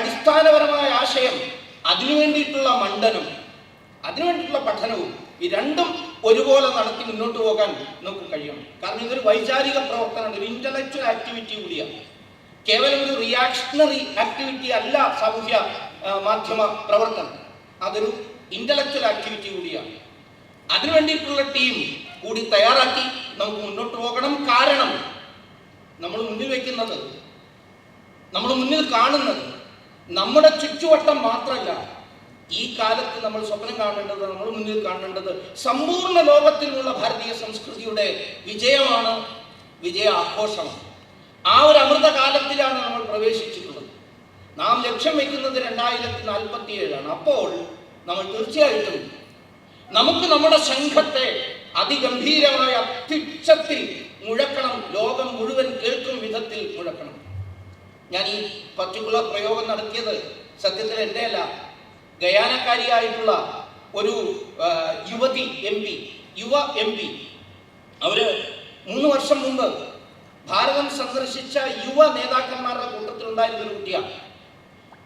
അടിസ്ഥാനപരമായ ആശയം അതിനു വേണ്ടിയിട്ടുള്ള മണ്ഡനം അതിനു വേണ്ടിയിട്ടുള്ള പഠനവും ഈ രണ്ടും ഒരുപോലെ നടത്തി മുന്നോട്ട് പോകാൻ നമുക്ക് കഴിയണം. കാരണം ഇതൊരു വൈചാരിക പ്രവർത്തനമാണ് ഒരു ഇന്റലക്ച്വൽ ആക്ടിവിറ്റി കൂടിയാണ്. കേവലം ഒരു റിയാക്ഷണറി ആക്ടിവിറ്റി അല്ല സാമൂഹ്യ മാധ്യമ പ്രവർത്തനം. അതൊരു ഇന്റലക്ച്വൽ ആക്ടിവിറ്റി കൂടിയാണ്. അതിനു വേണ്ടിയിട്ടുള്ള ടീം കൂടി തയ്യാറാക്കി നമുക്ക് മുന്നോട്ട് പോകണം. കാരണം നമ്മൾ മുന്നിൽ വയ്ക്കുന്നത് നമ്മൾ മുന്നിൽ കാണുന്നത് നമ്മുടെ ചുറ്റുവട്ടം മാത്രമല്ല ഈ കാലത്ത് നമ്മൾ സ്വപ്നം കാണേണ്ടത് നമ്മൾ മുന്നിൽ കാണേണ്ടത് സമ്പൂർണ ലോകത്തിലുള്ള ഭാരതീയ സംസ്കൃതിയുടെ വിജയമാണ് വിജയ ആഘോഷമാണ്. ആ ഒരു അമൃത കാലത്തിലാണ് നമ്മൾ പ്രവേശിച്ചിട്ടുള്ളത്. നാം ലക്ഷ്യം വെക്കുന്നത് രണ്ടായിരത്തി നാൽപ്പത്തി ഏഴാണ് അപ്പോൾ നമ്മൾ തീർച്ചയായിട്ടും നമുക്ക് നമ്മുടെ സംഘത്തെ അതിഗംഭീരമായ അത്യുച്ചത്തിൽ മുഴക്കണം ലോകം മുഴുവൻ കേൾക്കും വിധത്തിൽ മുഴക്കണം. ഞാൻ ഈ പർട്ടിക്കുലർ പ്രയോഗം നടത്തിയത് സത്യത്തിൽ എന്റെ അല്ല ഗയാനക്കാരിയായിട്ടുള്ള ഒരു യുവതി എം പി യുവ എം പി അവർ മൂന്ന് വർഷം മുമ്പ് ഭാരതം സന്ദർശിച്ച യുവ നേതാക്കന്മാരുടെ കൂട്ടത്തിലുണ്ടായിരുന്ന ഒരു കുട്ടിയാണ്.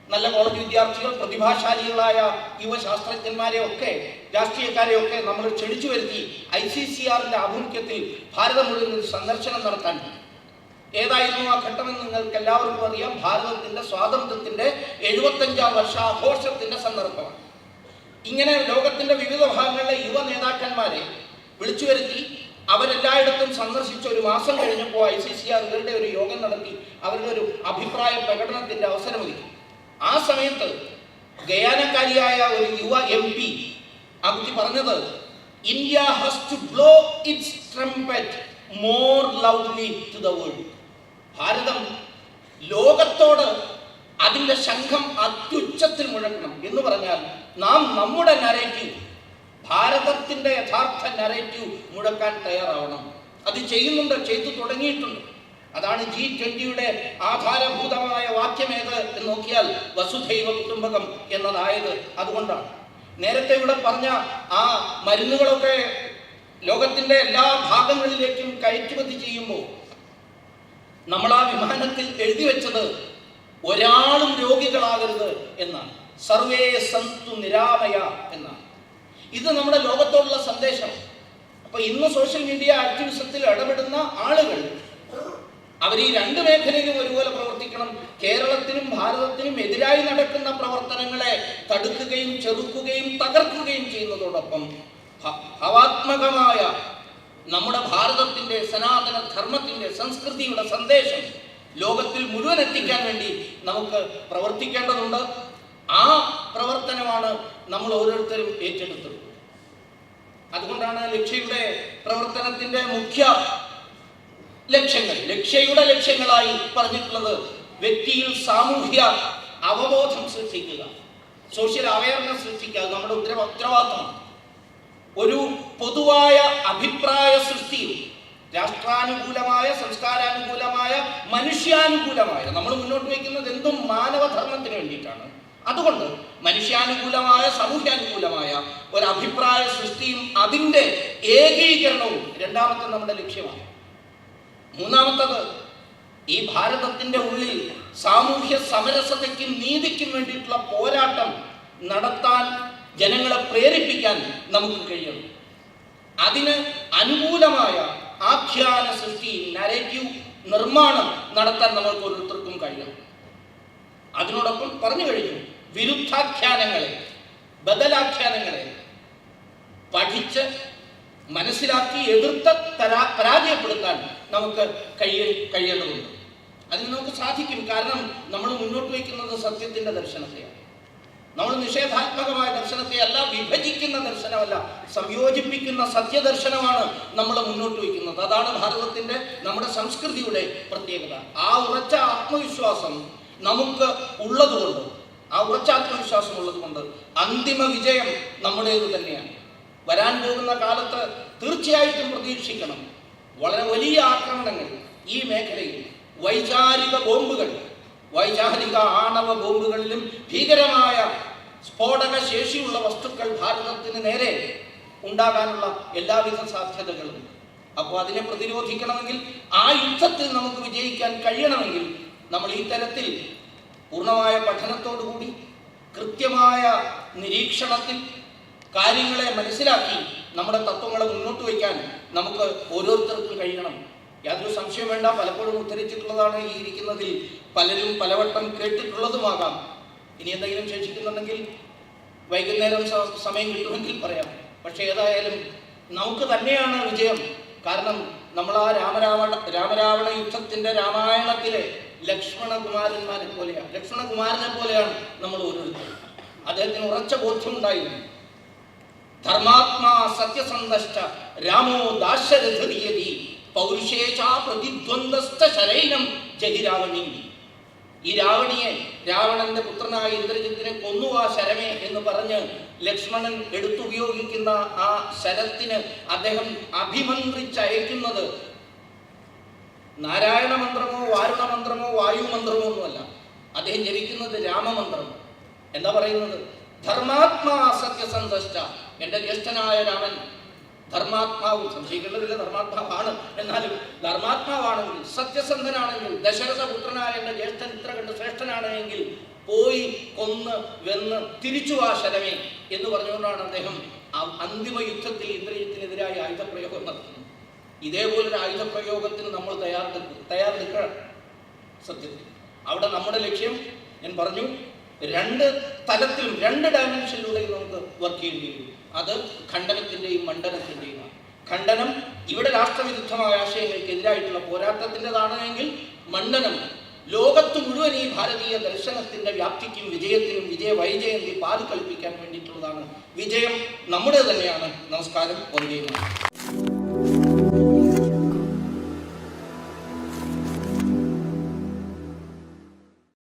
നല്ല കോളേജ് വിദ്യാർത്ഥികൾ പ്രതിഭാശാലികളായ യുവശാസ്ത്രജ്ഞന്മാരെ ഒക്കെ രാഷ്ട്രീയക്കാരെ ഒക്കെ നമ്മൾ ക്ഷണിച്ചു വരുത്തി ഐ സി സി ആറിന്റെ ആഭിമുഖ്യത്തിൽ ഭാരതം മുഴുവൻ സന്ദർശനം നടത്താൻ ഏതായിരുന്നു ആ ഘട്ടമെന്ന് നിങ്ങൾക്ക് എല്ലാവർക്കും അറിയാം. ഭാരതത്തിന്റെ സ്വാതന്ത്ര്യത്തിന്റെ എഴുപത്തഞ്ചാം വർഷാഘോഷത്തിന്റെ സന്ദർഭമാണ്. ഇങ്ങനെ ലോകത്തിന്റെ വിവിധ ഭാഗങ്ങളിലെ യുവ നേതാക്കന്മാരെ വിളിച്ചു വരുത്തി അവരെല്ലായിടത്തും സന്ദർശിച്ച ഒരു മാസം കഴിഞ്ഞപ്പോൾ ഐ സി സി ആറുകളുടെ ഒരു യോഗം നടത്തി അവരുടെ ഒരു അഭിപ്രായ പ്രകടനത്തിന്റെ അവസരമൊരുക്കി ആ സമയത്ത് ഗയാനക്കാരിയായ ഒരു യുവ എം പി ആ പറഞ്ഞത് India has to blow its trumpet more loudly to the world ഭാരതം ലോകത്തോട് അതിന്റെ ശംഖം അത്യുച്ചത്തിൽ മുഴക്കണം എന്ന് പറഞ്ഞാൽ നാം നമ്മുടെ നരേറ്റീവ് ഭാരതത്തിന്റെ യഥാർത്ഥ നരേറ്റീവ് മുഴക്കാൻ തയ്യാറാവണം. അത് ചെയ്യുന്നുണ്ട്? ചെയ്തു തുടങ്ങിയിട്ടുണ്ട്. അതാണ് ജി ട്വന്റിയുടെ ആധാരഭൂതമായ വാക്യമേത് എന്ന് നോക്കിയാൽ വസുധൈവ കുടുംബകം എന്നതായത് അതുകൊണ്ടാണ്. നേരത്തെ ഇവിടെ പറഞ്ഞ ആ മരുന്നുകളൊക്കെ ലോകത്തിന്റെ എല്ലാ ഭാഗങ്ങളിലേക്കും കയറ്റുമതി ചെയ്യുമ്പോൾ നമ്മൾ ആ വിമാനത്തിൽ എഴുതി വെച്ചത് ഒരാളും രോഗികളാകരുത് എന്നാണ്. സർവേ സന്തു നിരാമയ എന്നാണ്. ഇത് നമ്മുടെ ലോകത്തോടുള്ള സന്ദേശം. അപ്പൊ ഇന്ന് സോഷ്യൽ മീഡിയ ആക്ടിവിസത്തിൽ ഇടപെടുന്ന ആളുകൾ അവർ ഈ രണ്ട് മേഖലയിലും ഒരുപോലെ പ്രവർത്തിക്കണം. കേരളത്തിനും ഭാരതത്തിനും എതിരായി നടക്കുന്ന പ്രവർത്തനങ്ങളെ തടുക്കുകയും ചെറുക്കുകയും തകർക്കുകയും ചെയ്യുന്നതോടൊപ്പം ഭാവാത്മകമായ നമ്മുടെ ഭാരതത്തിന്റെ സനാതന ധർമ്മത്തിന്റെ സംസ്കൃതിയുടെ സന്ദേശം ലോകത്തിൽ മുഴുവൻ എത്തിക്കാൻ വേണ്ടി നമുക്ക് പ്രവർത്തിക്കേണ്ടതുണ്ട്. ആ പ്രവർത്തനമാണ് നമ്മൾ ഓരോരുത്തരും ഏറ്റെടുത്തത്. അതുകൊണ്ടാണ് ലക്ഷ്യയുടെ പ്രവർത്തനത്തിന്റെ മുഖ്യ ലക്ഷ്യങ്ങൾ ലക്ഷ്യയുടെ ലക്ഷ്യങ്ങളായി പറഞ്ഞിട്ടുള്ളത് വ്യക്തിയിൽ സാമൂഹ്യ അവബോധം സൃഷ്ടിക്കുക സോഷ്യൽ അവയർനെസ് സൃഷ്ടിക്കുക. നമ്മുടെ ഉത്തരവ ഉത്തരവാദിത്തമാണ് ഒരു പൊതുവായ അഭിപ്രായ സൃഷ്ടിയും രാഷ്ട്രാനുകൂലമായ സംസ്കാരാനുകൂലമായ മനുഷ്യാനുകൂലമായ നമ്മൾ മുന്നോട്ട് വയ്ക്കുന്നത് എന്തും മാനവധർമ്മത്തിന് വേണ്ടിയിട്ടാണ്. അതുകൊണ്ട് മനുഷ്യാനുകൂലമായ സമൂഹാനുകൂലമായ ഒരു അഭിപ്രായ സൃഷ്ടിയും അതിന്റെ ഏകീകരണവും രണ്ടാമത്തെ നമ്മുടെ ലക്ഷ്യമാണ്. മൂന്നാമത്തത് ഈ ഭാരതത്തിന്റെ ഉള്ളിൽ സാമൂഹ്യ സമരസതയ്ക്കും നീതിക്കും വേണ്ടിയിട്ടുള്ള പോരാട്ടം നടത്താൻ ജനങ്ങളെ പ്രേരിപ്പിക്കാൻ നമുക്ക് കഴിയണം. അതിന് അനുകൂലമായ ആഖ്യാന സൃഷ്ടി നരേറ്റീവ് നിർമ്മാണം നടത്താൻ നമ്മൾക്ക് ഓരോരുത്തർക്കും കഴിയണം. അതിനോടൊപ്പം പറഞ്ഞു കഴിഞ്ഞു വിരുദ്ധാഖ്യാനങ്ങളെ ബദലാഖ്യാനങ്ങളെ പഠിച്ച് മനസ്സിലാക്കി എതിർത്ത് പരാ പരാജയപ്പെടുത്താൻ നമുക്ക് കഴിയ കഴിയേണ്ടതുണ്ട്. അതിന് നമുക്ക് സാധിക്കും. കാരണം നമ്മൾ മുന്നോട്ട് വയ്ക്കുന്നത് സത്യത്തിന്റെ ദർശനത്തെയാണ്. നമ്മൾ നിഷേധാത്മകമായ ദർശനത്തെ അല്ല വിഭജിക്കുന്ന ദർശനമല്ല സംയോജിപ്പിക്കുന്ന സത്യദർശനമാണ് നമ്മൾ മുന്നോട്ട് വയ്ക്കുന്നത്. അതാണ് ഭാരതത്തിന്റെ നമ്മുടെ സംസ്കൃതിയുടെ പ്രത്യേകത. ആ ഉറച്ച ആത്മവിശ്വാസം നമുക്ക് ഉള്ളതുകൊണ്ട് ആ ഉറച്ച ആത്മവിശ്വാസം ഉള്ളതുകൊണ്ട് അന്തിമ വിജയം നമ്മുടേത് തന്നെയാണ്. വരാൻ പോകുന്ന കാലത്ത് തീർച്ചയായിട്ടും പ്രതീക്ഷിക്കണം. വളരെ വലിയ ആക്രമണങ്ങൾ ഈ മേഖലയിൽ വൈചാരിക ബോംബുകൾ വൈചാരിക ആണവ ബോംബുകളിലും ഭീകരമായ സ്ഫോടക ശേഷിയുള്ള വസ്തുക്കൾ ഭാരതത്തിന് നേരെ ഉണ്ടാകാനുള്ള എല്ലാവിധ സാധ്യതകളും. അപ്പോൾ അതിനെ പ്രതിരോധിക്കണമെങ്കിൽ ആ യുദ്ധത്തിൽ നമുക്ക് വിജയിക്കാൻ കഴിയണമെങ്കിൽ നമ്മൾ ഈ തരത്തിൽ പൂർണമായ പഠനത്തോടുകൂടി കൃത്യമായ നിരീക്ഷണത്തിൽ കാര്യങ്ങളെ മനസ്സിലാക്കി നമ്മുടെ തത്വങ്ങളെ മുന്നോട്ട് വയ്ക്കാൻ നമുക്ക് ഓരോരുത്തർക്കും കഴിയണം. യാതൊരു സംശയം വേണ്ട. പലപ്പോഴും ഉദ്ധരിച്ചിട്ടുള്ളതാണ് ഈ ഇരിക്കുന്നതിൽ പലരും പലവട്ടം കേട്ടിട്ടുള്ളതുമാകാം. ഇനി എന്തെങ്കിലും ശേഷിക്കുന്നുണ്ടെങ്കിൽ വൈകുന്നേരം സമയം കിട്ടുമെങ്കിൽ പറയാം. പക്ഷെ ഏതായാലും നമുക്ക് തന്നെയാണ് വിജയം. കാരണം നമ്മൾ ആ രാമരാവണ രാമരാവണ യുദ്ധത്തിന്റെ രാമായണത്തിലെ ലക്ഷ്മണകുമാരന്മാരെ പോലെയാണ്. ലക്ഷ്മണകുമാരനെ പോലെയാണ് നമ്മൾ ഓരോരുത്തരും. അദ്ദേഹത്തിന് ഉറച്ച ബോധ്യമുണ്ടായിരുന്നു. ധർമാത്മാ സത്യസന്ധശ്ച രാമോ ദാശരഥീയതി പൗരുഷേചാ പ്രതിദ്വന്ദ്വസ്ഥ ശരൈനം ജഹി രാവണി ഈ രാവണിയെ രാവണന്റെ പുത്രനായ ഇന്ദ്രജിത്തിനെ കൊന്നു ആ ശരമേ എന്ന് പറഞ്ഞ് ലക്ഷ്മണൻ എടുത്തുപയോഗിക്കുന്ന ആ ശരത്തിന് അദ്ദേഹം അഭിമന്ത്രിച്ചയക്കുന്നത് നാരായണ മന്ത്രമോ വാരുണ മന്ത്രമോ വായു മന്ത്രമോ ഒന്നുമല്ല. അദ്ദേഹം ജപിക്കുന്നത് രാമമന്ത്രം. എന്താ പറയുന്നത്? ധർമാത്മാ സത്യസന്ധ എന്റെ ജ്യേഷ്ഠനായ രാമൻ ധർമാത്മാവും. സംശയിക്കേണ്ടതില്ല ധർമാത്മാവാണ്. എന്നാലും ധർമാത്മാവാണെങ്കിൽ സത്യസന്ധനാണെങ്കിൽ ദശരഥ പുത്രനായ എന്റെ ജ്യേഷ്ഠൻ ഇത്ര കണ്ട് ശ്രേഷ്ഠനാണ് എങ്കിൽ പോയി കൊന്ന് വെന്ന് തിരിച്ചു ആ ശരമേ എന്ന് പറഞ്ഞുകൊണ്ടാണ് അദ്ദേഹം അന്തിമ യുദ്ധത്തിൽ ഇന്ദ്രജിത്തിനെതിരായ ആയുധപ്രയോഗം നടത്തുന്നത്. ഇതേപോലൊരു ആയുധപ്രയോഗത്തിന് നമ്മൾ തയ്യാറെടുക്കും തയ്യാറെടുക്കുക സത്യത്തിൽ. അവിടെ നമ്മുടെ ലക്ഷ്യം ഞാൻ പറഞ്ഞു രണ്ട് തലത്തിലും രണ്ട് ഡയമെൻഷനിലൂടെയും നമുക്ക് വർക്ക് ചെയ്യേണ്ടി വരും. അത് ഖണ്ഡനത്തിന്റെയും മണ്ഡലത്തിന്റെയും ഖണ്ഡനം ഇവിടെ രാഷ്ട്രവിരുദ്ധമായ ആശയങ്ങൾക്കെതിരായിട്ടുള്ള പോരാട്ടത്തിന്റെതാണ് എങ്കിൽ മണ്ഡനം ലോകത്ത് മുഴുവൻ ഈ ഭാരതീയ ദർശനത്തിന്റെ വ്യാപ്തിക്കും വിജയത്തിനും വിജയ വൈജയന്തി പാതി കളിപ്പിക്കാൻ വേണ്ടിയിട്ടുള്ളതാണ്. വിജയം നമ്മുടെ തന്നെയാണ്. നമസ്കാരം. വന്ദേ